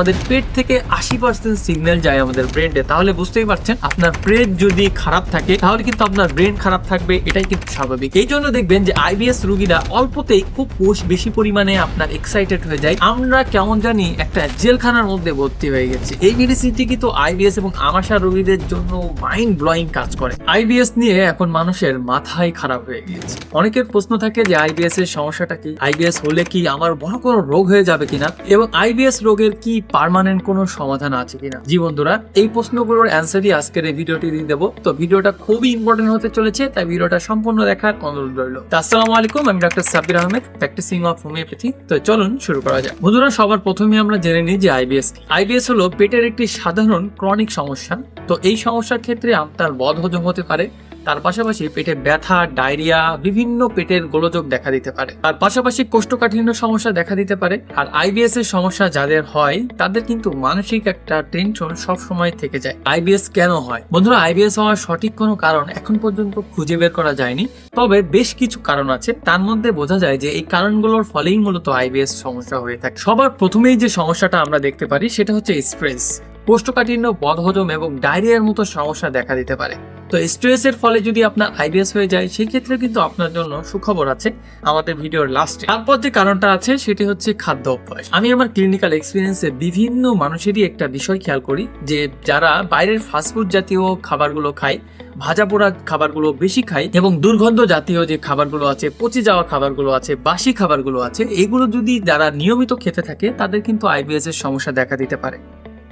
আমাদের পেট থেকে আশি পার্সেন্ট সিগন্যাল যায় আমাদের ব্রেনে তাহলে বুঝতেই পারছেন, আপনার ব্রেন যদি খারাপ থাকে, তাহলে কিন্তু আপনার ব্রেন খারাপ থাকবে, এটাই কিন্তু স্বাভাবিক। এই জন্য দেখবেন যে আইবিএস রুগীরা অল্পতেই খুব বেশ- বেশি পরিমাণে আপনার এক্সাইটেড হয়ে যায়। আমরা কেমন জানি একটা জেলখানার মধ্যে ভর্তি হয়ে গেছি। এই মেডিসিনটি কিন্তু আইবিএস এবং আমাশা রোগীদের জন্য মাইন্ড ব্লোয়িং কাজ করে। আইবিএস নিয়ে এখন মানুষের মাথায় খারাপ হয়ে গিয়েছে। অনেকের প্রশ্ন থাকে যে আইবিএস এর সমস্যাটা কি? আইবিএস হলে কি আমার বড় কোনো রোগ হয়ে যাবে কিনা? এবং আইবিএস রোগের কি পার্মানেন্ট কোনো সমাধান আছে কিনা? জি বন্ধুরা, এই প্রশ্নগুলোর অ্যান্সারই আজকের এই ভিডিওটি দিয়ে দেবো। তো ভিডিওটা খুবই ইম্পর্টেন্ট হতে চলেছে, তাই ভিডিওটা সম্পূর্ণ দেখার অনুরোধ রইল। আসসালামু আলাইকুম, আমি doctor Sabbir Ahmed practising of homeopathy তো চলুন শুরু করা যাক। বন্ধুরা, সবার প্রথমে আমরা জেনে নিই যে আইবিএস আইবিএস হলো পেটের একটি সাধারণ ক্রনিক সমস্যা। তো এই সমস্যার ক্ষেত্রে আপনার বদহজম হতে পারে তার পাশাপাশি পেটে ব্যথা, ডায়রিয়া, বিভিন্ন পেটের গোলযোগ দেখা দিতে পারে। তার পাশাপাশি কোষ্ঠকাঠিন্য সমস্যা দেখা দিতে পারে। আর আইবিএস এর সমস্যা যাদের হয়, তাদের কিন্তু মানসিক একটা টেনশন সব সময় থেকে যায়। আইবিএস কেন হয়? বন্ধুরা আইবিএস হওয়ার সঠিক কোনো কারণ এখন পর্যন্ত খুঁজে বের করা যায়নি। তবে বেশ কিছু কারণ আছে। তার মধ্যে বোঝা যায় যে এই কারণগুলোর ফলেই মূলত আইবিএস সমস্যা হয়ে থাকে। সবার প্রথমেই যে সমস্যাটা আমরা দেখতে পারি, সেটা হচ্ছে স্ট্রেস কোষ্ঠকাঠিন্য, বদহজম এবং ডায়রিয়ার মতো সমস্যা দেখা দিতে পারে। তো স্ট্রেসের ফলে যদি আপনার আইবিএস হয়ে যায় সেই ক্ষেত্রে কিন্তু আপনার জন্য সুখবর আছে আমাদের ভিডিওর লাস্টে তারপর যে কারণটা আছে, সেটি হচ্ছে খাদ্য অভ্যাস। আমি আমার ক্লিনিক্যাল এক্সপিরিয়েন্সে বিভিন্ন মানুষেরই একটা বিষয় খেয়াল করি, যে যারা বাইরের ফাস্টফুড জাতীয় খাবারগুলো খায়, ভাজা পোড়া খাবারগুলো বেশি খায় এবং দুর্গন্ধ জাতীয় যে খাবারগুলো আছে, পচে যাওয়া খাবারগুলো আছে, বাসি খাবারগুলো আছে, এগুলো যদি যারা নিয়মিত খেতে থাকে, তাদের কিন্তু আইবিএস এর সমস্যা দেখা দিতে পারে।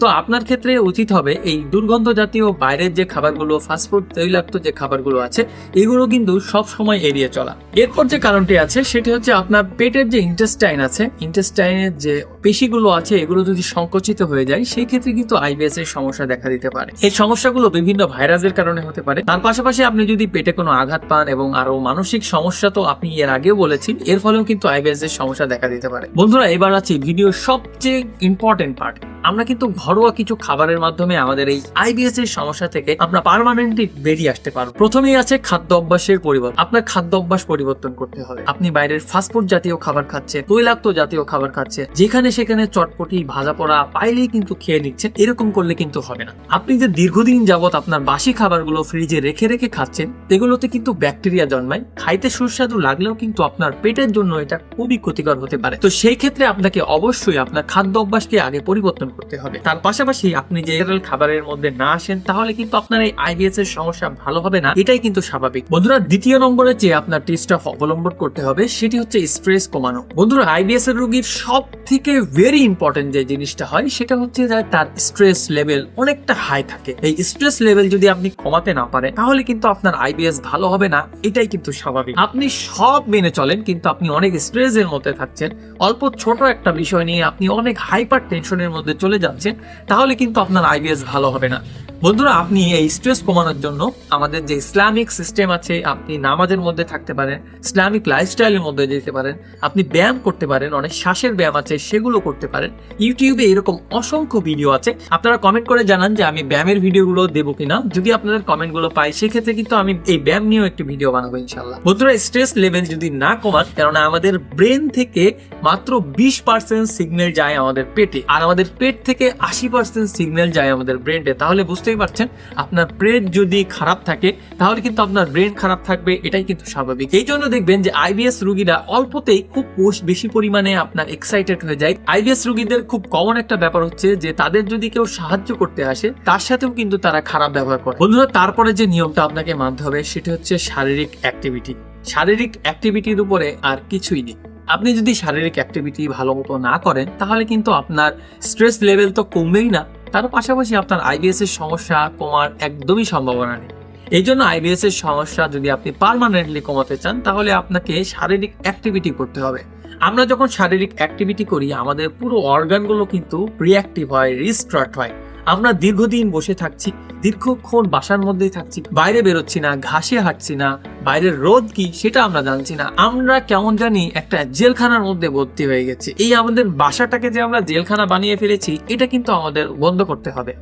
তো আপনার ক্ষেত্রে উচিত হবে এই দুর্গন্ধ জাতীয় বাইরের যে খাবারগুলো ফাস্টফুড তৈলাক্ত যে খাবারগুলো আছে, এগুলো কিন্তু সব সময় এড়িয়ে চলা। এরপর যে কারণটি আছে, সেটি হচ্ছে আপনার পেটের যে ইন্টেস্টাইন আছে ইন্টেস্টাইনের যে পেশিগুলো আছে, এগুলো যদি সংকুচিত হয়ে যায়, সেই ক্ষেত্রে কিন্তু আইবিএস এর সমস্যা দেখা দিতে পারে। এই সমস্যাগুলো বিভিন্ন ভাইরাসের কারণে হতে পারে। তার পাশাপাশি আপনি যদি পেটে কোনো আঘাত পান এবং আরও মানসিক সমস্যা তো আপনি এর আগেও বলেছেন, এর ফলেও কিন্তু আইবিএস এর সমস্যা দেখা দিতে পারে। বন্ধুরা, এবার আছে ভিডিও সবচেয়ে ইম্পর্টেন্ট পার্ট আমরা কিন্তু ঘরোয়া কিছু খাবারের মাধ্যমে আমাদের এই আইবিএস এর সমস্যা থেকে আমরা পার্মানেন্টলি বেরিয়ে আসতে পারব প্রথমেই আছে খাদ্য অভ্যাসের পরিবর্তন। আপনার খাদ্য অভ্যাস পরিবর্তন করতে হবে। আপনি বাইরের ফাস্টফুড জাতীয় খাবার খাচ্ছেন, তৈলাক্ত জাতীয় খাবার খাচ্ছেন, যেখানে সেখানে চটপটি, ভাজা পোড়া পাইলেই কিন্তু খেয়ে নিচ্ছেন, এরকম করলে কিন্তু হবে না। আপনি যে দীর্ঘদিন যাবত আপনার বাসি খাবারগুলো ফ্রিজে রেখে রেখে খাচ্ছেন, এগুলোতে কিন্তু ব্যাকটেরিয়া জন্মায়। খাইতে সুস্বাদু লাগলেও কিন্তু আপনার পেটের জন্য এটা খুবই ক্ষতিকর হতে পারে। তো সেই ক্ষেত্রে আপনাকে অবশ্যই আপনার খাদ্য অভ্যাসকে আগে পরিবর্তন করতে হবে। তার পাশাপাশি আপনি যে খাবারের মধ্যে না আসেন, তাহলে কিন্তু আপনার এই আইবিএস এর সমস্যা ভালো হবে না। এটাই কিন্তু স্বাভাবিক। বন্ধুরা, দ্বিতীয় নম্বরে যে আপনার টেস্ট অফ অবলম্বন করতে হবে, সেটি হচ্ছে স্ট্রেস কমানো। বন্ধুরা আইবিএস এর রোগীর সব থেকে ভেরি ইম্পর্টেন্ট যে জিনিসটা হয়, সেটা হচ্ছে যে তার স্ট্রেস লেভেল অনেকটা হাই থাকে। এই স্ট্রেস লেভেল যদি আপনি কমাতে না পারেন, তাহলে কিন্তু আপনার আইবিএস ভালো হবে না। এটাই কিন্তু স্বাভাবিক। আপনি সব মেনে চলেন, কিন্তু আপনি অনেক স্ট্রেস এর মধ্যে থাকছেন। অল্প ছোট একটা বিষয় নিয়ে আপনি অনেক হাইপার টেনশনের মধ্যে চলে যাচ্ছেন। তাহলে কিন্তু আপনার আইবিএস ভালো হবে না। বন্ধুরা, আপনি এই স্ট্রেস কমানোর জন্য আমাদের যে ইসলামিক সিস্টেম আছে, আপনি নামাজের মধ্যে থাকতে পারেন ইসলামিক লাইফস্টাইলের মধ্যে যেতে পারেন, আপনি ব্যায়াম করতে পারেন, অনেক শ্বাসের ব্যায়াম আছে, সেগুলো করতে পারেন। ইউটিউবে এরকম অসংখ্য ভিডিও আছে। আপনারা কমেন্ট করে জানান যে আমি ব্যায়ামের ভিডিওগুলো দেবো কিনা। যদি আপনাদের কমেন্টগুলো পাই, সেক্ষেত্রে কিন্তু আমি এই ব্যায়াম নিয়েও একটি ভিডিও বানাবো ইনশাল্লাহ বন্ধুরা স্ট্রেস লেভেল যদি না কমান, কেননা আমাদের ব্রেন থেকে মাত্র বিশ পার্সেন্ট সিগন্যাল যায় আমাদের পেটে। আর আমাদের পেট থেকে আশি পার্সেন্ট সিগন্যাল যায় আমাদের ব্রেনে তাহলে বুঝতেই পারছেন, আপনার ব্রেন যদি খারাপ থাকে, তাহলে কিন্তু আপনার ব্রেন খারাপ থাকবে, এটাই কিন্তু স্বাভাবিক। এই জন্য দেখবেন যে আইবিএস রুগীরা অল্পতেই খুব বেশি পরিমাণে আপনার এক্সাইটেড হয়ে যায়। আইবিএস রুগীদের খুব কমন একটা ব্যাপার হচ্ছে যে তাদের যদি কেউ সাহায্য করতে আসে, তার সাথেও কিন্তু তারা খারাপ ব্যবহার করে। বন্ধুরা, তারপরে যে নিয়মটা আপনাকে মানতে হবে, সেটা হচ্ছে শারীরিক অ্যাক্টিভিটি শারীরিক অ্যাক্টিভিটির উপরে আর কিছুই নেই। আপনি যদি শারীরিক অ্যাক্টিভিটি ভালো মতো না করেন, তাহলে কিন্তু আপনার স্ট্রেস লেভেল তো কমবেই না। তার পাশাপাশি আপনার আইবিএস এর সমস্যা কমার একদমই সম্ভাবনা নেই। এই জন্য আইবিএস এর সমস্যা যদি আপনি পার্মানেন্টলি কমাতে চান, তাহলে আপনাকে শারীরিক অ্যাক্টিভিটি করতে হবে। আমরা যখন শারীরিক অ্যাক্টিভিটি করি, আমাদের পুরো অর্গানগুলো কিন্তু রিঅ্যাক্টিভ হয় রিস্ট্রাক্ট হয়। আমরা দীর্ঘদিন বসে থাকছি, দীর্ঘক্ষণ বাসার মধ্যেই থাকছি, বাইরে বেরোচ্ছি না, ঘাসে হাঁটছি না বাইরের রোদ কি সেটা আমরা জানছি না। আমরা কেমন জানি একটা জেলখানার মধ্যে ভর্তি হয়ে গেছি। এই আমাদের বাসাটাকে যে আমরা জেলখানা বানিয়ে ফেলেছি, এটা কিন্তু আমাদের বন্ধ করতে হবে।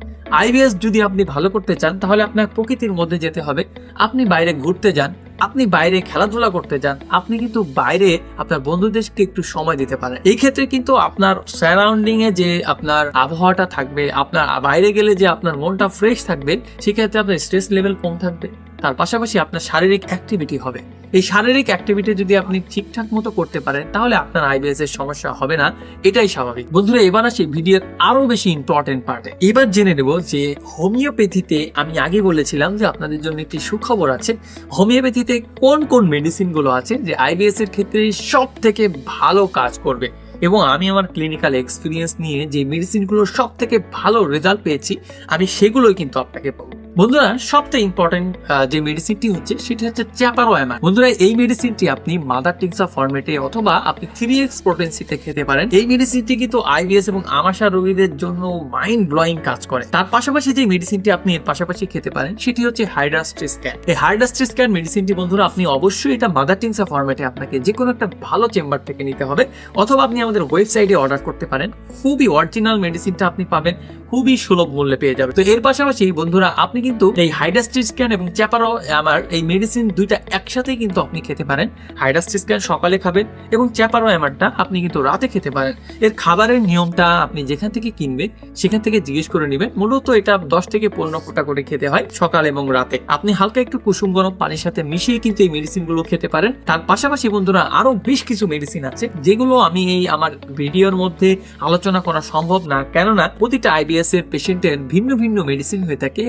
আইবিএস যদি আপনি ভালো করতে চান, তাহলে আপনার প্রকৃতির মধ্যে যেতে হবে। আপনি বাইরে ঘুরতে যান, আপনি বাইরে খেলাধুলা করতে যান, আপনি কিন্তু বাইরে আপনার বন্ধুদেরকে একটু সময় দিতে পারেন। এই ক্ষেত্রে কিন্তু আপনার সারাউন্ডিং এ যে আপনার আবহাওয়াটা থাকবে, আপনার বাইরে গেলে যে আপনার মনটা ফ্রেশ থাকবে, সেক্ষেত্রে আপনার স্ট্রেস লেভেল কম থাকবে। তার পাশাপাশি আপনার শারীরিক অ্যাক্টিভিটি হবে। এই শারীরিক অ্যাক্টিভিটি যদি আপনি ঠিকঠাক মতো করতে পারেন, তাহলে আপনার আইবিএস এর সমস্যা হবে না। এটাই স্বাভাবিক। বন্ধুরা, এবার আসি ভিডিওর আরও বেশি ইম্পর্টেন্ট পার্টে এবার জেনে নেব যে হোমিওপ্যাথিতে আমি আগে বলেছিলাম যে আপনাদের জন্য একটি সুখবর আছে। হোমিওপ্যাথিতে কোন কোন মেডিসিনগুলো আছে যে আইবিএস এর ক্ষেত্রে সব থেকে ভালো কাজ করবে? এবং আমি আমার ক্লিনিক্যাল এক্সপিরিয়েন্স নিয়ে যে মেডিসিনগুলো সব থেকে ভালো রেজাল্ট পেয়েছি, আমি সেগুলোই কিন্তু আপনাকে বলব। বন্ধুরা সবথেকে ইম্পর্টেন্ট যে মেডিসিনটি হচ্ছে, সেটি হচ্ছে চ্যাপারোয়ামার বন্ধুরা, এই মেডিসিনটি আপনি মাদার টিক্সা ফরম্যাটে অথবা আপনি থ্রি এক্স পোটেন্সিতে খেতে পারেন। এই মেডিসিনটি কিন্তু আইবিএস এবং আমাশা রোগীদের জন্য মাইন্ড ব্লোয়িং কাজ করে। তার পাশাপাশি যে মেডিসিনটি আপনি এর পাশাপাশি খেতে পারেন, সেটি হচ্ছে হাইড্রাস্ট্রিস্ক্যান এই হাইড্রাস্ট্রিস্ক্যান মেডিসিনটি বন্ধুরা, আপনি অবশ্যই এটা মাদার টিংসা ফরম্যাটে আপনাকে যে কোনো একটা ভালো চেম্বার থেকে নিতে হবে, অথবা আপনি আমাদের ওয়েবসাইটে অর্ডার করতে পারেন। খুবই অরিজিনাল মেডিসিনটা আপনি পাবেন, খুবই সুলভ মূল্যে পেয়ে যাবে তো এর পাশাপাশি, বন্ধুরা, আপনি কিন্তু এই হাইডাস্ট্রিস্ক্যান এবং চ্যাপারো আমার এই মেডিসিন দুইটা একসাথে কিন্তু আপনি খেতে পারেন। হাইডাস্ট্রিস্ক্যান সকালে খাবেন এবং চ্যাপারো অ্যামারটা আপনি কিন্তু রাতে খেতে পারেন। এর খাবারের নিয়মটা আপনি যেখান থেকে কিনবেন, সেখান থেকে জিজ্ঞেস করে নেবেন। মূলত এটা দশ থেকে পনেরো ফোঁটা করে খেতে হয় সকাল এবং রাতে। আপনি হালকা একটু কুসুম, গরম পানির সাথে মিশিয়ে কিন্তু এই মেডিসিনগুলো খেতে পারেন। তার পাশাপাশি বন্ধুরা আরও বেশ কিছু মেডিসিন আছে, যেগুলো আমি এই আমার ভিডিওর মধ্যে আলোচনা করা সম্ভব না। কেননা প্রতিটা আইবিএস এর পেশেন্টের ভিন্ন ভিন্ন মেডিসিন হয়ে থাকে।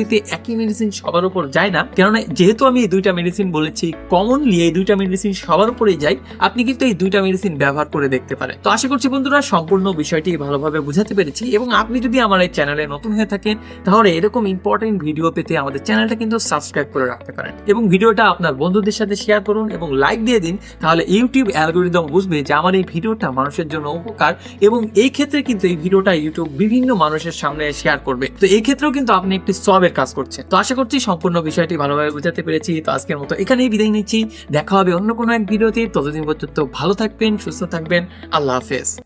হোমিওপ্যাথিতে একই মেডিসিন সবার উপর যায় না। কেননা যেহেতু আমি এই দুইটা মেডিসিন বলেছি কমনলি এই দুইটা মেডিসিন সবার উপরেই যায়, আপনি কিন্তু এই দুইটা মেডিসিন ব্যবহার করে দেখতে পারেন। তো আশা করছি বন্ধুরা, সম্পূর্ণ বিষয়টি ভালোভাবে বুঝাতে পেরেছি এবং আপনি যদি আমার এই চ্যানেলে নতুন হয়ে থাকেন, তাহলে এরকম ইম্পর্টেন্ট ভিডিও পেতে আমাদের চ্যানেলটা কিন্তু সাবস্ক্রাইব করে রাখতে পারেন। এবং ভিডিওটা আপনার বন্ধুদের সাথে শেয়ার করুন এবং লাইক দিয়ে দিন, তাহলে ইউটিউব অ্যালগোরিদম বুঝবে যে আমার এই ভিডিওটা মানুষের জন্য উপকার এবং এই ক্ষেত্রে কিন্তু এই ভিডিওটা ইউটিউব বিভিন্ন মানুষের সামনে শেয়ার করবে। তো এই ক্ষেত্রেও কিন্তু আপনি একটি সবের কাজ করছে। তো আশা করছি সম্পূর্ণ বিষয়টি ভালোভাবে বুঝাতে পেরেছি। তো আজকের মতো এখানেই বিদায় নিচ্ছি। দেখা হবে অন্য কোনো এক ভিডিওতে। ততদিন পর্যন্ত ভালো থাকবেন, সুস্থ থাকবেন। আল্লাহ হাফেজ।